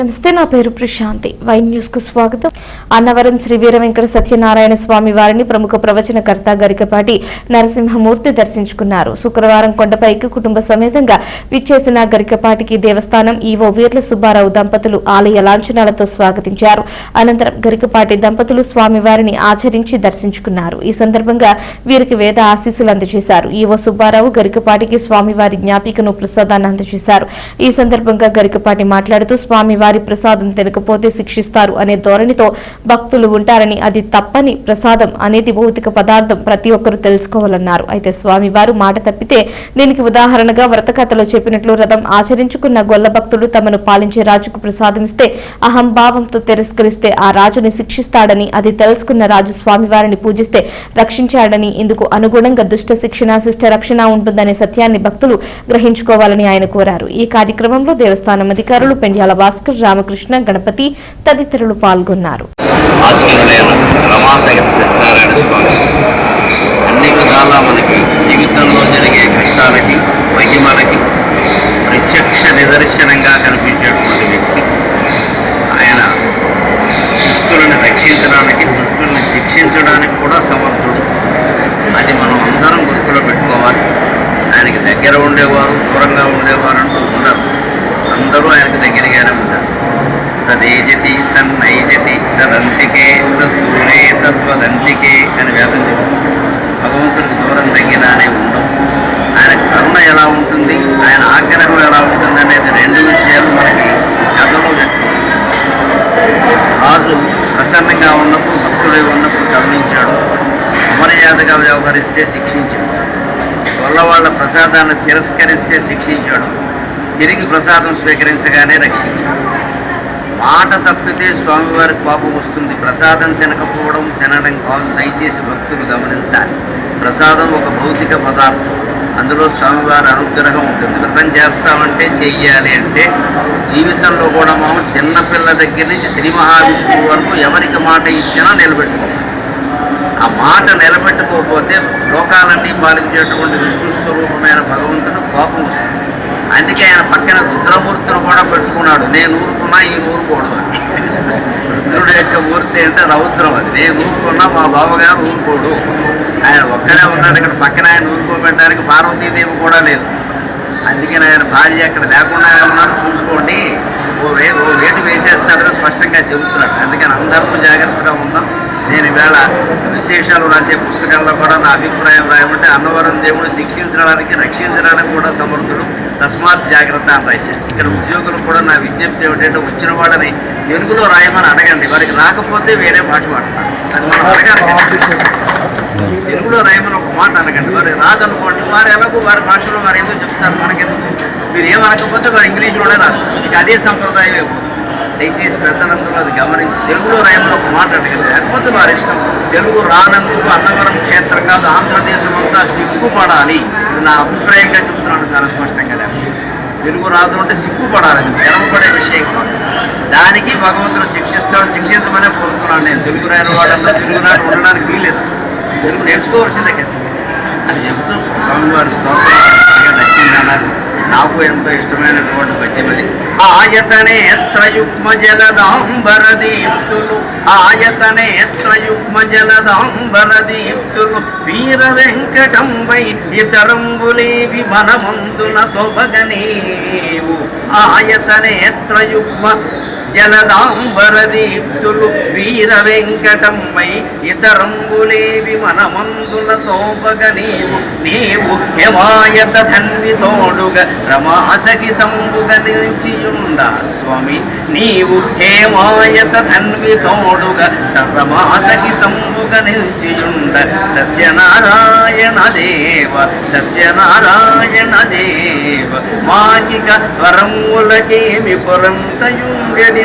నమస్తే నా పేరు ప్రశాంతి. వైన్ న్యూస్కు స్వాగతం. అన్నవరం శ్రీ వీర వెంకట సత్యనారాయణ స్వామి వారిని ప్రముఖ ప్రవచనకర్త గరికపాటి నరసింహమూర్తి దర్శించుకున్నారు. శుక్రవారం కొండపైకి కుటుంబ సమేతంగా విచ్చేసిన గరికపాటికి దేవస్థానం ఈవో వీర్ల సుబ్బారావు దంపతులు ఆలయ లాంఛనాలతో స్వాగతించారు. అనంతరం గరికపాటి దంపతులు స్వామివారిని ఆచరించి దర్శించుకున్నారు. ఈ సందర్భంగా వీరికి వేద ఆశీస్సులు అందజేశారు. ఈవో సుబ్బారావు గరికపాటికి స్వామివారి జ్ఞాపికను ప్రసాదాన్ని అందజేశారు. ఈ సందర్భంగా గరికపాటి మాట్లాడుతూ స్వామివారి ప్రసాదం తినకపోతే శిక్షిస్తారు అనే ధోరణితో భక్తులు ఉంటారని అది తప్పని ప్రసాదం అనేది భౌతిక పదార్థం ప్రతి ఒక్కరూ తెలుసుకోవాలన్నారు. అయితే స్వామివారు మాట తప్పితే దీనికి ఉదాహరణగా వ్రతకథలో చెప్పినట్లు రథం ఆచరించుకున్న గొల్ల భక్తుడు తమను పాలించే రాజుకు ప్రసాదం ఇస్తే అహంభావంతో తిరస్కరిస్తే ఆ రాజుని శిక్షిస్తాడని అది తెలుసుకున్న రాజు స్వామివారిని పూజిస్తే రక్షించాడని ఇందుకు అనుగుణంగా దుష్ట శిక్షణ శిష్ట రక్షణ ఉంటుందనే సత్యాన్ని భక్తులు గ్రహించుకోవాలని ఆయన కోరారు. ఈ కార్యక్రమంలో దేవస్థానం అధికారులు పెండ్యాల భాస్కర్ రామకృష్ణ గణపతి తదితరులు పాల్గొన్నారు. ఆశీనులైన అన్ని విధాలా మనకి జీవితంలో జరిగే కష్టాలకి మహిమలకి ప్రత్యక్ష నిదర్శనంగా కనిపించేటువంటి వ్యక్తి. ఆయన శిష్టులను రక్షించడానికి దుష్టుల్ని శిక్షించడానికి కూడా సమర్థుడు. అది మనం అందరం గుర్తులో పెట్టుకోవాలి. ఆయనకి దగ్గర ఉండేవారు దూరంగా ఉండేవారు అంటూ ఉండరు. అందరూ ఆయనకు దగ్గరగానే ఉంటారు. తదేజతి తన్నైజతి తదంతికే తూరే తత్వదంతికే అని వేదం చెప్తుంది. భగవంతుడికి దూరం తగ్గినానే ఉండవు ఆయన కరుణ ఎలా ఉంటుంది ఆయన ఆగ్రహం ఎలా ఉంటుంది అనేది రెండు విషయాలు మనకి కథలో చెప్తుంది. రాజు ప్రసన్నంగా ఉన్నప్పుడు భక్తుడే ఉన్నప్పుడు గమనించాడు. అమర్యాదగా వ్యవహరిస్తే శిక్షించాడు. వల్ల వాళ్ళ ప్రసాదాన్ని తిరస్కరిస్తే శిక్షించాడు. తిరిగి ప్రసాదం స్వీకరించగానే రక్షించాడు మాట తప్పితే స్వామివారి కోపం వస్తుంది. ప్రసాదం తినకపోవడం తినడం కాదు. దయచేసి భక్తులు గమనించాలి. ప్రసాదం ఒక భౌతిక పదార్థం. అందులో స్వామివారి అనుగ్రహం ఉంటుంది. వ్రతం చేస్తామంటే చెయ్యాలి అంటే జీవితంలో కూడా మనం చిన్నపిల్ల దగ్గర నుంచి శ్రీ మహావిష్ణువు వరకు ఎవరికి మాట ఇచ్చినా నిలబెట్టుకోవాలి. ఆ మాట నిలబెట్టుకోకపోతే లోకాలన్నీ పాలించేటువంటి విష్ణు స్వరూపమైన భగవంతుడు కోపం వస్తుంది. అందుకే ఆయన పక్కన రుద్రమూర్తిని కూడా పెట్టుకున్నాడు. నేను ఊరుకున్నా ఈ ఊరుకోడు అని. రుద్రుడు యొక్క మూర్తి అంటే రౌద్రం అది. నేను ఊరుకున్నా మా బావగారు ఊరుకోడు. ఆయన ఒక్కడే ఉన్నాడు ఇక్కడ పక్కన ఆయన ఊరుకోబెట్టడానికి పార్వతీదేవి కూడా లేదు. అందుకని ఆయన భార్య అక్కడ లేకుండా ఉన్నాడు చూసుకోండి. ఓ వే ఓ వేటు వేసేస్తాడని స్పష్టంగా చెబుతున్నాడు. అందుకని అందరూ జాగ్రత్తగా ఉందాం. నేను ఈవేళ విశేషాలు రాసే పుస్తకాల్లో కూడా నా అభిప్రాయం రాయమంటే అన్నవరం దేవుడు శిక్షించడానికి రక్షించడానికి కూడా సమర్థుడు. తస్మాత్ జాగ్రత్త అని రాశాను ఇక్కడ ఉద్యోగులు కూడా నా విజ్ఞప్తి ఏమిటంటే వచ్చిన వాళ్ళని తెలుగులో రాయమని అడగండి. వారికి రాకపోతే వేరే భాష వాడతారు. అది మనం అడగాలి. తెలుగులో రాయమని ఒక మాట అనకండి వారు రాదనుకోండి వారు ఎలాగో వారి భాషలో వారు ఏదో చెప్తారు. మనకెందుకు? మీరు ఏమనకపోతే వారు ఇంగ్లీష్లోనే రాస్తారు. ఇక అదే సంప్రదాయం దయచేసి పెద్దలందరూ అది గమనించి తెలుగులో రాయమని ఒక మాట అడగండి. లేకపోతే వారి ఇష్టం. తెలుగు రానందుకు అన్నవరం క్షేత్రం కాదు ఆంధ్రదేశం అంతా సిగ్గుపడాలి. ఇది నా అభిప్రాయంగా చెప్తున్నాను చాలా స్పష్టంగా లేకపోతే. తెలుగు రాదు అంటే సిగ్గుపడాలి. అది గర్వపడే విషయం కాదు. దానికి భగవంతుడు శిక్షిస్తాడు శిక్షించమనే కోరుతున్నాను నేను. తెలుగు రాని వాళ్ళంతా తెలుగు రాని ఉండడానికి వీల్లేదు తెలుగు నేర్చుకోవాల్సిందే ఖచ్చితంగా. అని చెప్తూ స్వామివారి స్తోత్రం. నాకు ఎంతో ఇష్టమైనటువంటి పద్యం అది. ఆయతనే త్రయుగ్మ జలదాంబర దీప్తులు ఆయతనే త్రయుగ్మ జలదాంబర దీప్తులు వీర వెంకటంపై ఇతరంబులేవి మనమందున తొబగనేవు ఆయతనే త్రయుగ్మ జలదాంబరదీప్తులు వీర వెంకటంపై ఇతరంబులేవి మనమందున తోపగ నీవు. నీవు హిమాయత ధన్వి తోడుగా రమాసహితంబుగ నిలిచియుండ స్వామి. నీవు హేమాయత ధన్వి తోడుగా నిలిచియుండ. సత్యనారాయణ దేవ దేవ సత్యనారాయణ దేవ మాకిక వరములకేమి పురంతయుంగడి